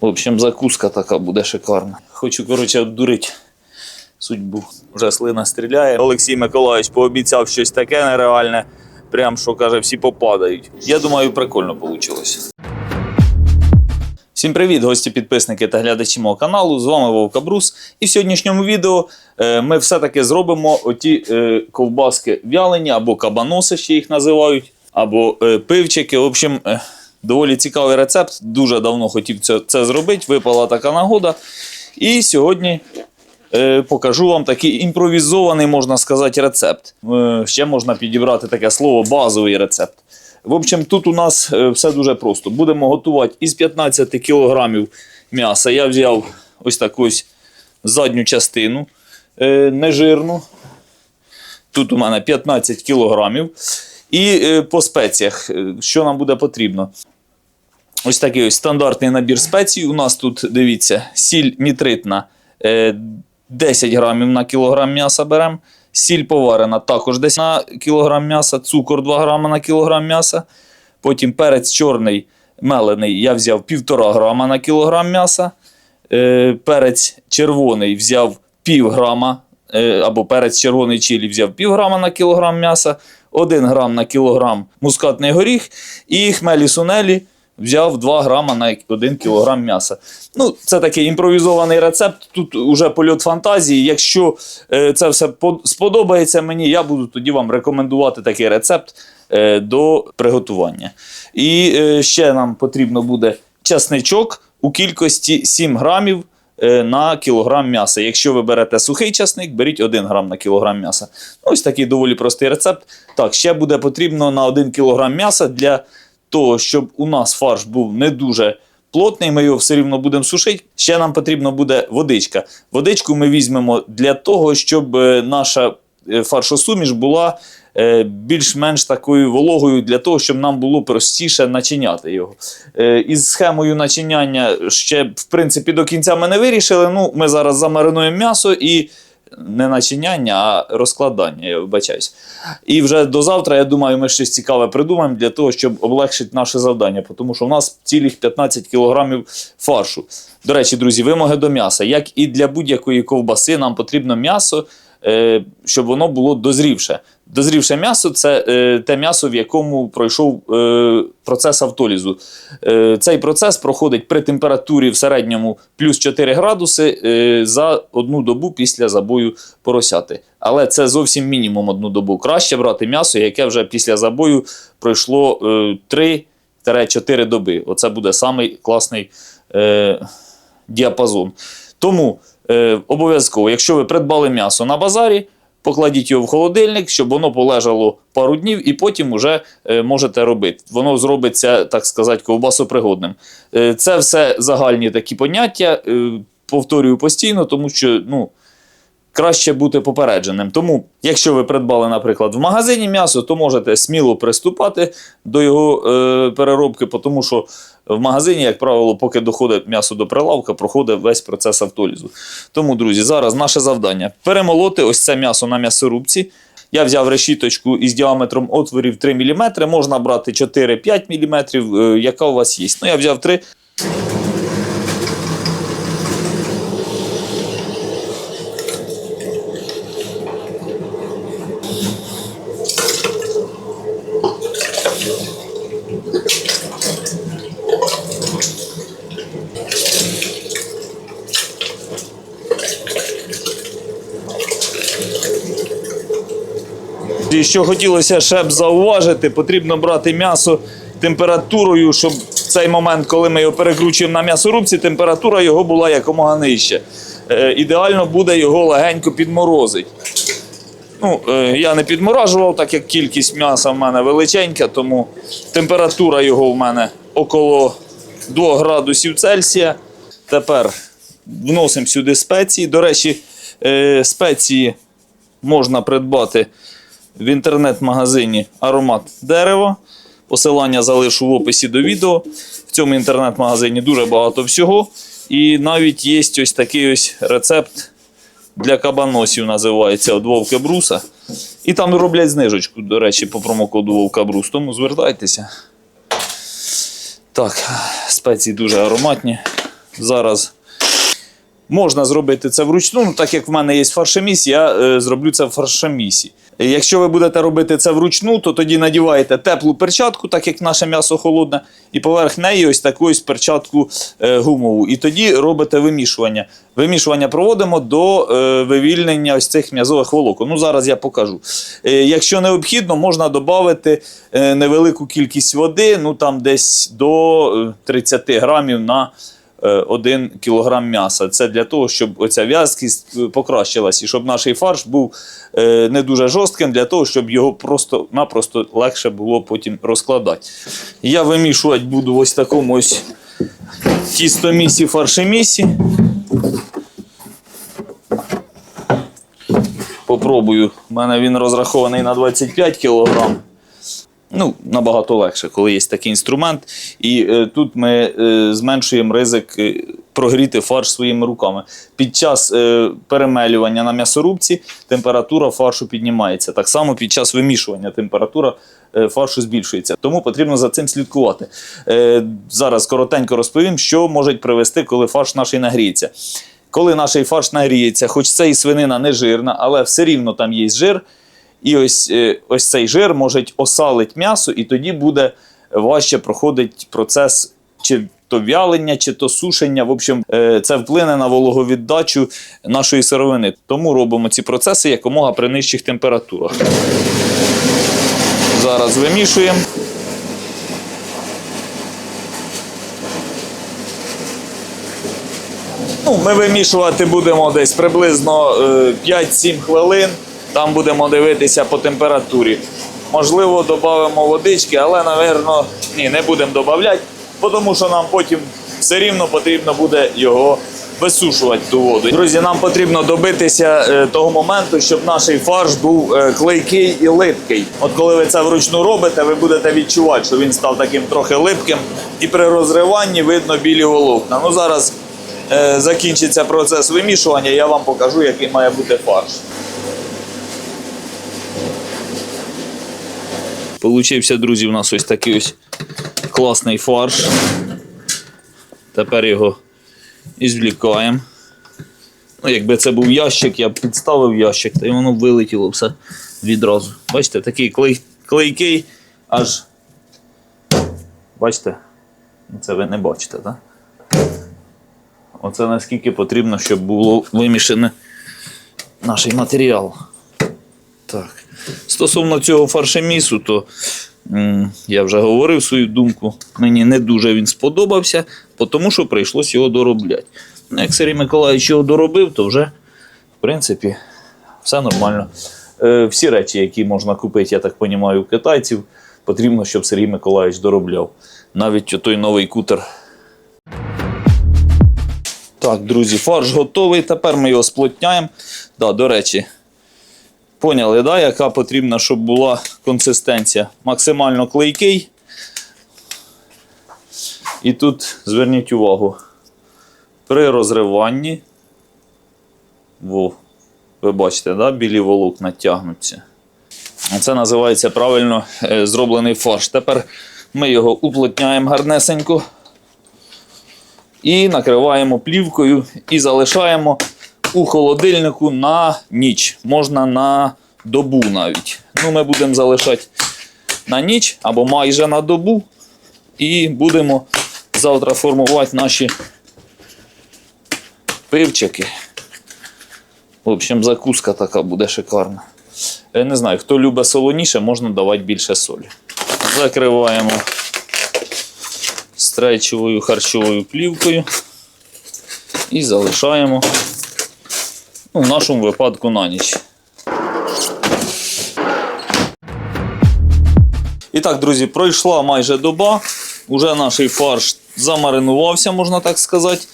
В общем, закуска така буде шикарна. Хочу, коротше, обдурити судьбу. Вже слина стріляє. Олексій Миколаївич пообіцяв щось таке нереальне. Прям що каже, всі попадають. Я думаю, прикольно вийшло. Всім привіт, гості, підписники та глядачі мого каналу. З вами Вовка Брус. І в сьогоднішньому відео е, ми все-таки зробимо оті е, ковбаски вялені або кабаноси, ще їх називають, або е, пивчики. В общем, доволі цікавий рецепт. Дуже давно хотів це, це зробити. Випала така нагода. І сьогодні е, покажу вам такий імпровізований, можна сказати, рецепт. Е, ще можна підібрати таке слово базовий рецепт. В общем, тут у нас е, все дуже просто. Будемо готувати із 15 кг м'яса. Я взяв ось таку задню частину е, нежирну. Тут у мене 15 кг. І е, по спеціях, е, що нам буде потрібно? Ось такий ось стандартний набір спецій. У нас тут, дивіться, сіль нітритна е, 10 грамів на кілограм м'яса беремо. Сіль поварена також 10 на кілограм м'яса, цукор 2 грама на кілограм м'яса. Потім перець чорний мелений я взяв 1,5 грама на кілограм м'яса. Е, перець червоний взяв пів грама, е, або перець червоний чилі взяв пів грама на кілограм м'яса, 1 грам на кілограм мускатний горіх і хмелі сунелі взяв 2 грама на 1 кілограм м'яса. Ну, це такий імпровізований рецепт. Тут уже польот фантазії. Якщо е, це все сподобається мені, я буду тоді вам рекомендувати такий рецепт е, до приготування. І е, ще нам потрібно буде часничок у кількості 7 грамів на кілограм м'яса. Якщо ви берете сухий часник, беріть 1 грам на кілограм м'яса. Ось такий доволі простий рецепт. Так, ще буде потрібно на 1 кілограм м'яса для того, щоб у нас фарш був не дуже плотний, ми його все рівно будемо сушити. Ще нам потрібно буде водичка. Водичку ми візьмемо для того, щоб е, наша е, фаршосуміш була е, більш-менш такою вологою для того, щоб нам було простіше начиняти його. Із схемою начиняння ще, в принципі, до кінця ми не вирішили. Ну, ми зараз замаринуємо м'ясо і не начиняння, а розкладання, я вибачаюсь. І вже до завтра, я думаю, ми щось цікаве придумаємо для того, щоб облегшити наше завдання, тому що у нас цілих 15 кілограмів фаршу. До речі, друзі, вимоги до м'яса. Як і для будь-якої ковбаси, нам потрібно м'ясо, е, щоб воно було дозрівше. Дозрівше м'ясо це е, те м'ясо, в якому пройшов е, процес автолізу. Е, цей процес проходить при температурі в середньому плюс 4 градуси е, за одну добу після забою поросяти. Але це зовсім мінімум одну добу. Краще брати м'ясо, яке вже після забою пройшло е, 3-4 доби. Оце буде самий класний е, діапазон. Тому е, обов'язково, якщо ви придбали м'ясо на базарі, покладіть його в холодильник, щоб воно полежало пару днів, і потім вже е, можете робити. Воно зробиться, так сказати, ковбасопригодним. Е, це все загальні такі поняття. Е, повторюю постійно, тому що ну, краще бути попередженим. Тому, якщо ви придбали, наприклад, в магазині м'ясо, то можете сміло приступати до його е, переробки, тому що в магазині, як правило, поки доходить м'ясо до прилавка, проходить весь процес автолізу. Тому, друзі, зараз наше завдання перемолоти ось це м'ясо на м'ясорубці. Я взяв решіточку із діаметром отворів 3 мм, можна брати 4-5 мм, е, яка у вас є. Ну, я взяв 3 що хотілося ще б зауважити, потрібно брати м'ясо температурою, щоб в цей момент, коли ми його перекручуємо на м'ясорубці, температура його була якомога нижче. Ідеально буде його легенько підморозити. Ну, е, я не підморажував, так як кількість м'яса в мене величенька, тому температура його в мене около 2 градусів Цельсія. Тепер вносимо сюди спеції. До речі, е, спеції можна придбати в інтернет-магазині Аромат дерева. Посилання залишу в описі до відео. В цьому інтернет-магазині дуже багато всього. І навіть є ось такий ось рецепт для кабаносів, називається від Вовка Бруса. І там роблять знижечку, до речі, по промокоду Вовка Брус. Тому звертайтеся. Так, спеції дуже ароматні. зараз можна зробити це вручну. Ну, так як в мене є фаршеміс, я е, зроблю це в фаршемісі. Якщо ви будете робити це вручну, то тоді надіваєте теплу перчатку, так як наше м'ясо холодне, і поверх неї ось таку ось перчатку е, гумову. І тоді робите вимішування. Вимішування проводимо до е, вивільнення ось цих м'язових волокон. Ну, зараз я покажу. Е, якщо необхідно, можна додати невелику кількість води, ну там десь до е, 30 грамів на. 1 кг м'яса. Це для того, щоб оця в'язкість е, покращилась і щоб наш фарш був е, не дуже жорстким, для того, щоб його просто-напросто легше було потім розкладати. Я вимішувати буду ось такому ось тістомісі фаршемісі. Попробую. У мене він розрахований на 25 кг. Ну, набагато легше, коли є такий інструмент. І е, тут ми е, зменшуємо ризик е, прогріти фарш своїми руками. Під час е, перемелювання на м'ясорубці температура фаршу піднімається. Так само під час вимішування температура е, фаршу збільшується. Тому потрібно за цим слідкувати. Е, зараз коротенько розповім, що може привести, коли фарш наш нагріється. Коли наш фарш нагріється, хоч це і свинина не жирна, але все рівно там є жир. І ось, е, ось цей жир може осалити м'ясо, і тоді буде важче проходить процес чи то вялення, чи то сушення. В общем, е, це вплине на вологовіддачу нашої сировини. Тому робимо ці процеси якомога при нижчих температурах. Зараз вимішуємо. Ну, ми вимішувати будемо десь приблизно е, 5-7 хвилин. Там будемо дивитися по температурі. Можливо, додамо водички, але, напевно, ні, не будемо додавати, тому що нам потім все рівно потрібно буде його висушувати ту воду. Друзі, нам потрібно добитися е, того моменту, щоб наш фарш був е, клейкий і липкий. От коли ви це вручну робите, ви будете відчувати, що він став таким трохи липким, і при розриванні видно білі волокна. Ну зараз е, закінчиться процес вимішування, я вам покажу, який має бути фарш. Получився, друзі, у нас ось такий ось класний фарш. Тепер його ізвлікаємо. Ну, якби це був ящик, я б підставив ящик, та й воно вилетіло все відразу. Бачите, такий клей, клейкий, аж. Бачите? Це ви не бачите, так? Оце наскільки потрібно, щоб було вимішане наш матеріал. Так. Стосовно цього фаршемісу, то я вже говорив свою думку. Мені не дуже він сподобався, тому що прийшлось його доробляти. Ну, як Сергій Миколаївич його доробив, то вже, в принципі, все нормально. Е, всі речі, які можна купити, я так розумію, у китайців, потрібно, щоб Сергій Миколаївич доробляв. Навіть той новий кутер. Так, друзі, фарш готовий. Тепер ми його сплотняємо. Да, до речі, Поняли, да, яка потрібна, щоб була консистенція? Максимально клейкий. І тут зверніть увагу. При розриванні. Во, ви бачите, да, білі волокна тягнуться. Це називається правильно е, зроблений фарш. Тепер ми його уплотняємо гарнесенько і накриваємо плівкою і залишаємо у холодильнику на ніч. Можна на добу навіть. Ну, ми будемо залишати на ніч або майже на добу. І будемо завтра формувати наші пивчики. В общем, закуска така буде шикарна. Я не знаю, хто любить солоніше, можна давати більше солі. Закриваємо стрейчовою харчовою плівкою і залишаємо ну, в нашому випадку на ніч. І так, друзі, пройшла майже доба. Уже наш фарш замаринувався, можна так сказати.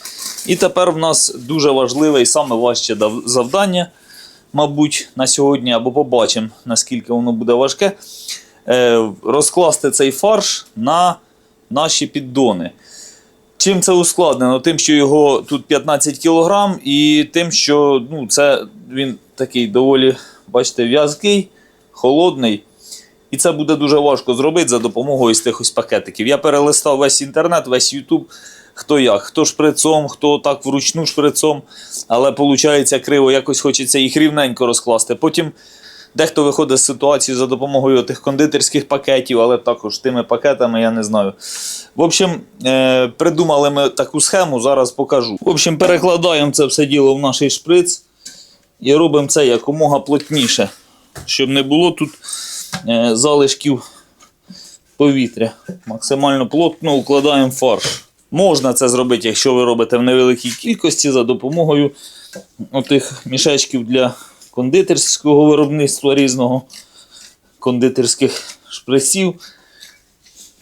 І тепер в нас дуже важливе і саме важче завдання, мабуть, на сьогодні, або побачимо, наскільки воно буде важке. Е, розкласти цей фарш на наші піддони. Чим це ускладнено? Тим, що його тут 15 кг, і тим, що ну, це він такий доволі, бачите, в'язкий, холодний. І це буде дуже важко зробити за допомогою ось тих ось пакетиків. Я перелистав весь інтернет, весь Ютуб. хто як, хто шприцом, хто так вручну шприцом, але виходить криво, якось хочеться їх рівненько розкласти. Потім дехто виходить з ситуації за допомогою тих кондитерських пакетів, але також тими пакетами, я не знаю. В общем, е, придумали ми таку схему, зараз покажу. В общем, перекладаємо це все діло в наш шприц і робимо це якомога плотніше, щоб не було тут е, залишків повітря. Максимально плотно укладаємо фарш. Можна це зробити, якщо ви робите в невеликій кількості за допомогою отих мішечків для кондитерського виробництва різного, кондитерських шприців.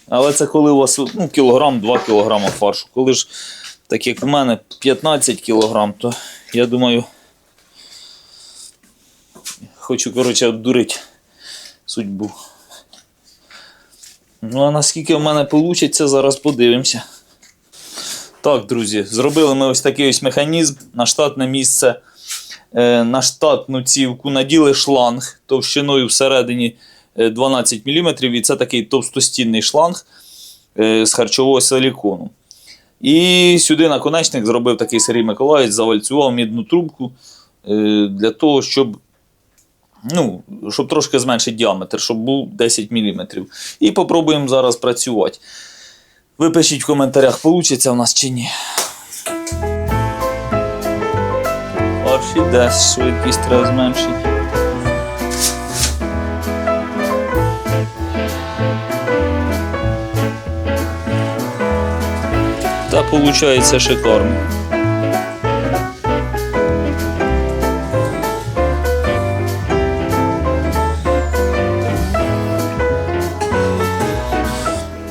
Але це коли у вас ну, кілограм, 2 кілограма фаршу. Коли ж, так як в мене, 15 кілограм, то я думаю, хочу, коротше, обдурити судьбу. Ну, а наскільки в мене вийде, зараз подивимося. Так, друзі, зробили ми ось такий ось механізм на штатне місце. Е, на штатну цівку наділи шланг товщиною всередині е, 12 мм, і це такий товстостінний шланг е, з харчового силікону. І сюди наконечник зробив такий Сергій Миколаївич, завальцював мідну трубку е, для того, щоб ну, щоб трошки зменшити діаметр, щоб був 10 мм. І попробуємо зараз працювати. Ви пишіть в коментарях, вийде в нас чи ні. Фарш іде, швидкість треба зменшити. Та виходить шикарно.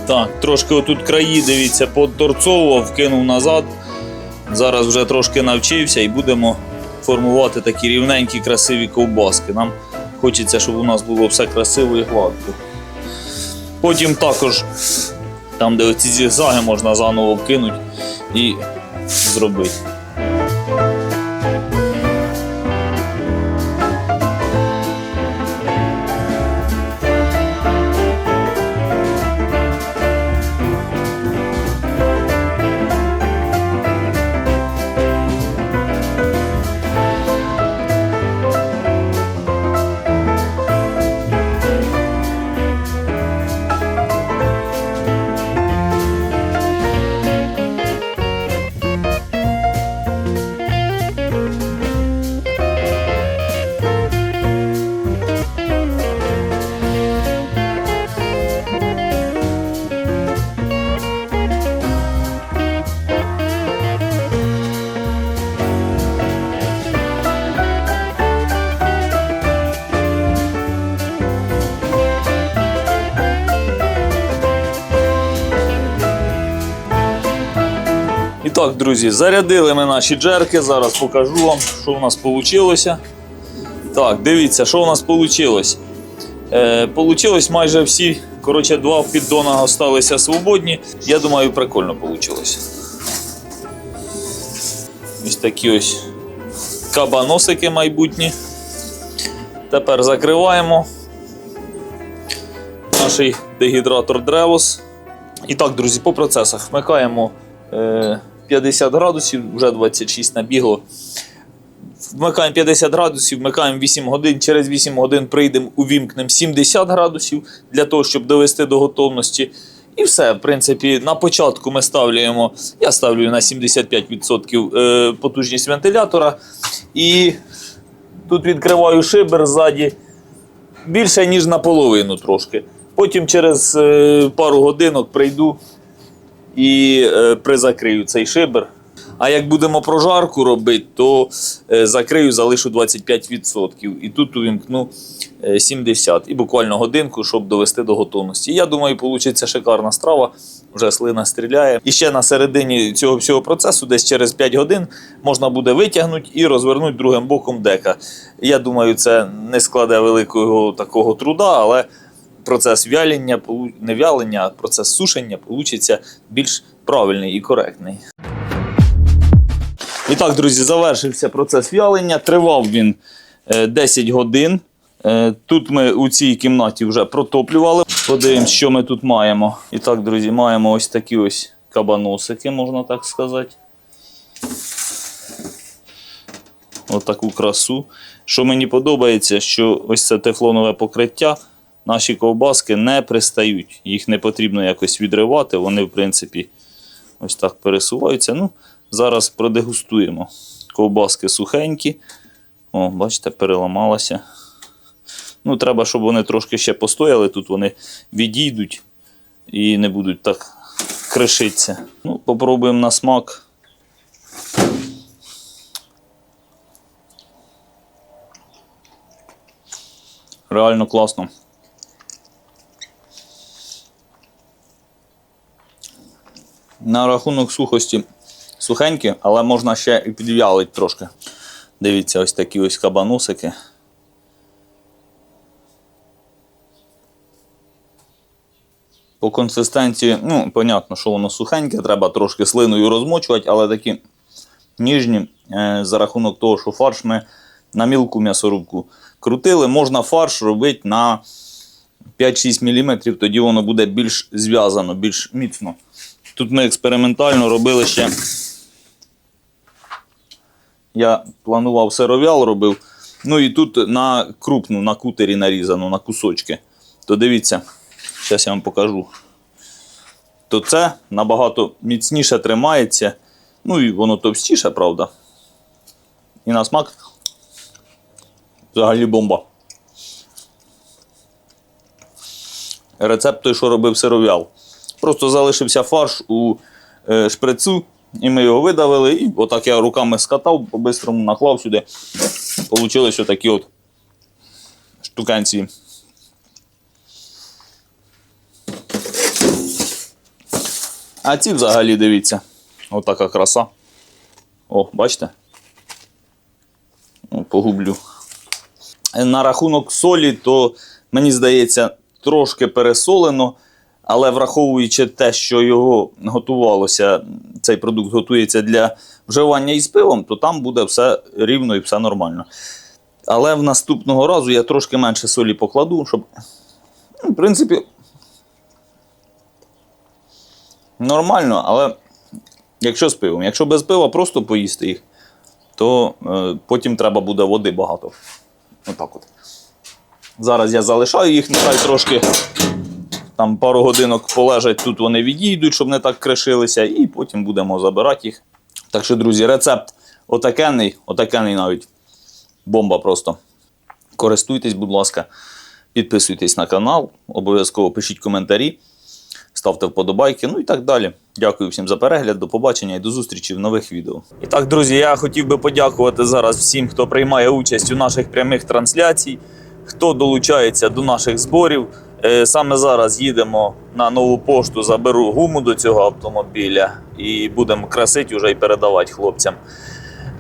Так, трошки отут краї, дивіться, подторцовував, вкинув назад. Зараз вже трошки навчився і будемо формувати такі рівненькі, красиві ковбаски. Нам хочеться, щоб у нас було все красиво і гладко. Потім також, там, де оці зігзаги можна заново вкинути і зробити. Так, друзі, зарядили ми наші джерки. Зараз покажу вам, що у нас вийшло. Так, дивіться, що у нас вийшло. Е, получилось майже всі. Коротше, два піддона залишилися свободні. Я думаю, прикольно вийшло. Ось такі ось кабаносики майбутні. Тепер закриваємо наш дегідратор Древос. І так, друзі, по процесах вмикаємо е, 50 градусів, вже 26 набігло. Вмикаємо 50 градусів, вмикаємо 8 годин. Через 8 годин прийдемо, увімкнемо 70 градусів для того, щоб довести до готовності. І все, в принципі, на початку ми ставлюємо, я ставлю на 75% е, потужність вентилятора. І тут відкриваю шибер ззаді більше, ніж наполовину трошки. Потім через е, пару годинок прийду і е, призакрию цей шибер. А як будемо прожарку робити, то е, закрию, залишу 25%. І тут увімкну е, 70%. І буквально годинку, щоб довести до готовності. Я думаю, вийде шикарна страва. Вже слина стріляє. І ще на середині цього всього процесу, десь через 5 годин, можна буде витягнути і розвернути другим боком дека. Я думаю, це не складе великого такого труда, але процес вялення, не вялення, а процес сушення вийде більш правильний і коректний. І так, друзі, завершився процес вялення. Тривав він е, 10 годин. Е, Тут ми у цій кімнаті вже протоплювали. Подивимось, що ми тут маємо. І так, друзі, маємо ось такі ось кабаносики, можна так сказати. Отаку красу. Що мені подобається, що ось це тефлонове покриття, наші ковбаски не пристають. Їх не потрібно якось відривати. Вони, в принципі, ось так пересуваються. Ну, зараз продегустуємо. Ковбаски сухенькі. О, бачите, переламалася. Ну, треба, щоб вони трошки ще постояли. Тут вони відійдуть і не будуть так кришитися. Ну, попробуємо на смак. Реально класно. На рахунок сухості сухенькі, але можна ще і підв'ялити трошки. Дивіться, ось такі ось кабанусики. По консистенції, ну, понятно, що воно сухеньке, треба трошки слиною розмочувати, але такі ніжні е, за рахунок того, що фарш ми на мілку м'ясорубку крутили. Можна фарш робити на 5-6 мм, тоді воно буде більш зв'язано, більш міцно. Тут ми експериментально робили ще. Я планував сиров'ял робив. Ну і тут на крупну, на кутері нарізано, на кусочки. То дивіться, зараз я вам покажу. То це набагато міцніше тримається. Ну і воно товстіше, правда. І на смак взагалі бомба. Рецепт той, що робив сиров'ял. Просто залишився фарш у е, шприцу, і ми його видавили. І отак я руками скатав, по-бистрому наклав сюди. Получились отакі от штукенці. А ці взагалі дивіться. Отака краса. О, бачите? О, погублю. На рахунок солі, то мені здається, трошки пересолено, але враховуючи те, що його готувалося, цей продукт готується для вживання із пивом, то там буде все рівно і все нормально. Але в наступного разу я трошки менше солі покладу, щоб, ну, в принципі, нормально, але якщо з пивом, якщо без пива просто поїсти їх, то е, потім треба буде води багато. Отак от. Зараз я залишаю їх, нехай трошки там пару годинок полежать, тут вони відійдуть, щоб не так кришилися, і потім будемо забирати їх. Так що, друзі, рецепт отакенний, отакенний навіть бомба просто. Користуйтесь, будь ласка, підписуйтесь на канал, обов'язково пишіть коментарі, ставте вподобайки, ну і так далі. Дякую всім за перегляд, до побачення і до зустрічі в нових відео. І так, друзі, я хотів би подякувати зараз всім, хто приймає участь у наших прямих трансляцій, хто долучається до наших зборів. Е, Саме зараз їдемо на нову пошту, заберу гуму до цього автомобіля і будемо красити вже і передавати хлопцям.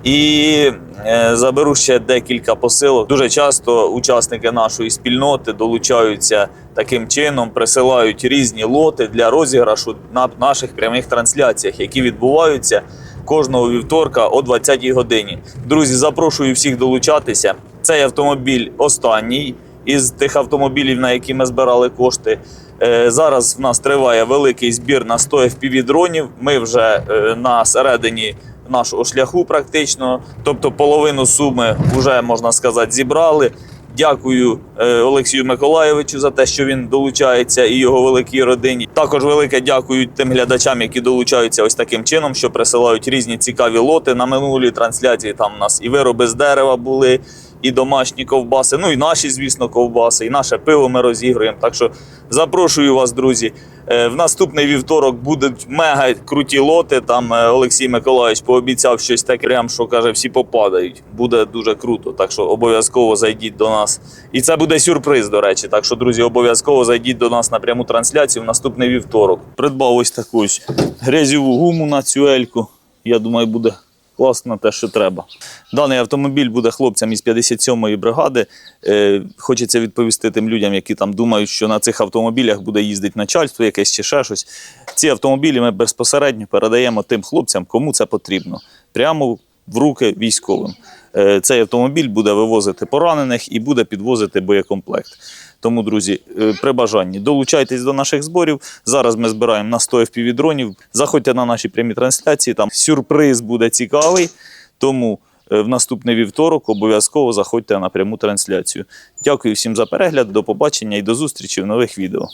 І е, заберу ще декілька посилок. Дуже часто учасники нашої спільноти долучаються таким чином, присилають різні лоти для розіграшу на наших прямих трансляціях, які відбуваються кожного вівторка о 20-й годині. Друзі, запрошую всіх долучатися. Цей автомобіль останній із тих автомобілів, на які ми збирали кошти. Е, Зараз в нас триває великий збір на 100 FPV-дронів. Ми вже е, на середині нашого шляху практично. Тобто половину суми вже, можна сказати, зібрали. Дякую е, Олексію Миколаєвичу за те, що він долучається і його великій родині. Також велике дякую тим глядачам, які долучаються ось таким чином, що присилають різні цікаві лоти. На минулій трансляції там у нас і вироби з дерева були, і домашні ковбаси, ну і наші, звісно, ковбаси, і наше пиво ми розігруємо. Так що запрошую вас, друзі. Е, В наступний вівторок будуть мега круті лоти. Там е, Олексій Миколаївич пообіцяв щось таке, прям, що каже, всі попадають. Буде дуже круто. Так що обов'язково зайдіть до нас. І це буде сюрприз, до речі. Так що, друзі, обов'язково зайдіть до нас на пряму трансляцію в наступний вівторок. Придбав ось таку грязьову гуму на цю ельку. Я думаю, буде класно те, що треба. Даний автомобіль буде хлопцям із 57-ї бригади. Е, хочеться відповісти тим людям, які там думають, що на цих автомобілях буде їздити начальство, якесь чи ще щось. Ці автомобілі ми безпосередньо передаємо тим хлопцям, кому це потрібно. Прямо в руки військовим. Е, Цей автомобіль буде вивозити поранених і буде підвозити боєкомплект. Тому, друзі, е, при бажанні долучайтесь до наших зборів. Зараз ми збираємо на 100 FPV дронів. Заходьте на наші прямі трансляції. Там сюрприз буде цікавий. Тому е, в наступний вівторок обов'язково заходьте на пряму трансляцію. Дякую всім за перегляд. До побачення і до зустрічі в нових відео.